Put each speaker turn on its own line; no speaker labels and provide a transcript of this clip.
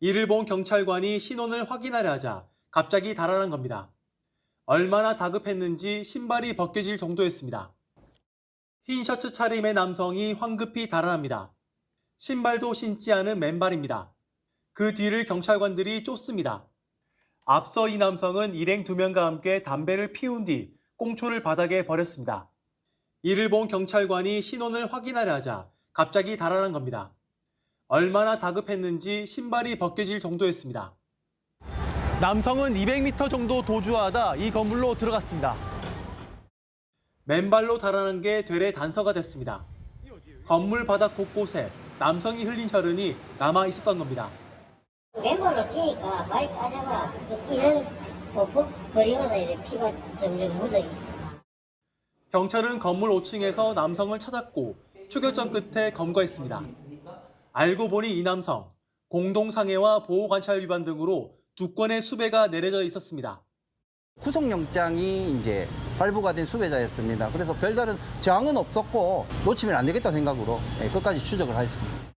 이를 본 경찰관이 신원을 확인하려 하자 갑자기 달아난 겁니다. 얼마나 다급했는지 신발이 벗겨질 정도였습니다. 흰 셔츠 차림의 남성이 황급히 달아납니다. 신발도 신지 않은 맨발입니다. 그 뒤를 경찰관들이 쫓습니다. 앞서 이 남성은 일행 두 명과 함께 담배를 피운 뒤 꽁초를 바닥에 버렸습니다. 이를 본 경찰관이 신원을 확인하려 하자 갑자기 달아난 겁니다. 얼마나 다급했는지 신발이 벗겨질 정도였습니다. 남성은 200m 정도 도주하다 이 건물로 들어갔습니다. 맨발로 달아난 게 되레 단서가 됐습니다. 건물 바닥 곳곳에 남성이 흘린 혈흔이 남아 있었던 겁니다.
맨발로 뛰니까 발 까다가 그 뛰는 그 버리마다 피가 점점 묻어 있어.
경찰은 건물 5층에서 남성을 찾았고 추격전 끝에 검거했습니다. 알고 보니 이 남성 공동상해와 보호관찰 위반 등으로 두 건의 수배가 내려져 있었습니다.
구속영장이 이제 발부가 된 수배자였습니다. 그래서 별다른 저항은 없었고 놓치면 안 되겠다 생각으로 예, 끝까지 추적을 하였습니다.